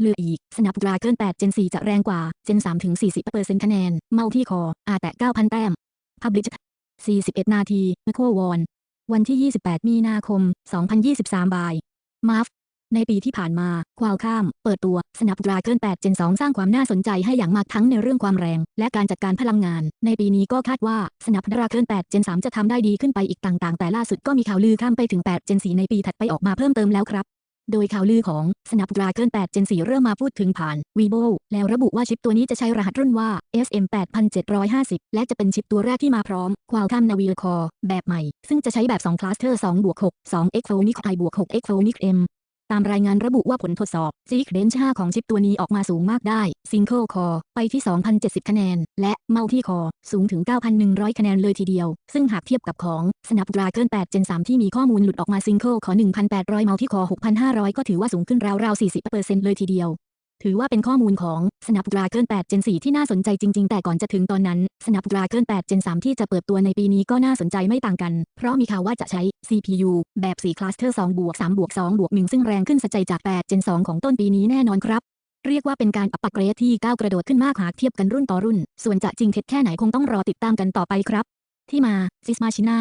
เลืออีก Snapdragon 8 Gen 4 จะแรงกว่า Gen 3ถึง 40%คะแนน Multi Core อาแต่9,000 แต้ม Publish 41 นาที Echo One วันที่ 28 มีนาคม 2023 บ่าย m a f ในปีที่ผ่านมา ควาลข้าม เปิดตัว Snapdragon 8 Gen 2 สร้างความน่าสนใจให้อย่างมากทั้งในเรื่องความแรง และการจัดการพลังงาน ในปีนี้ก็คาดว่า Snapdragon 8 Gen 3 จะทำได้ดีขึ้นไปอีกต่าง ๆ แต่ล่าสุดก็มีข่าวลือข้ามไปถึง8 Gen 4 ในปีถัดไปออกมาเพิ่มเติมแล้วครับ โดยข่าวลือของ Snapdragon 8 Gen 4 เริ่มมาพูดถึงผ่าน Vivo แล้วระบุว่าชิปตัวนี้จะใช้รหัสรุ่นว่า SM 8750 และจะเป็นชิปตัวแรกที่มาพร้อม Qualcomm Navia Core แบบใหม่ ซึ่งจะใช้แบบ2คลัสเตอร์2บวก6 2 X Phonics I บวก6 X Phonics M ตามรายงานระบุว่าผลทดสอบ Geekbench 5ของชิปตัวนี้ออกมาสูงมากได้ Single Core ไปที่ 2,070 คะแนน และ Multi Core สูงถึง 9,100 คะแนนเลยทีเดียว ซึ่งหากเทียบกับของ Snapdragon 8 Gen 3 ที่มีข้อมูลหลุดออกมา Single Core 1,800 Multi Core 6,500 ก็ถือว่าสูงขึ้นราวๆ40%เลยทีเดียว ถือว่าเป็นข้อมูลของ Snapdragon 8 Gen 4 ที่น่าสนใจจริง ๆ แต่ก่อนจะถึงตอนนั้น Snapdragon 8 Gen 3 ที่จะเปิดตัวในปีนี้ก็น่าสนใจไม่ต่างกัน เพราะมีข่าวว่าจะใช้ CPU แบบ4คลัสเตอร์2บวก3บวก2บวก1ซึ่งแรงขึ้นสัจใจจาก 8 Gen 2 ของต้นปีนี้แน่นอนครับ เรียกว่าเป็นการอัปเกรดที่ก้าวกระโดดขึ้นมากหากเทียบกันรุ่นต่อรุ่น ส่วนจะจริงเท็จแค่ไหนคงต้องรอติดตามกันต่อไปครับ ที่มา Cisma China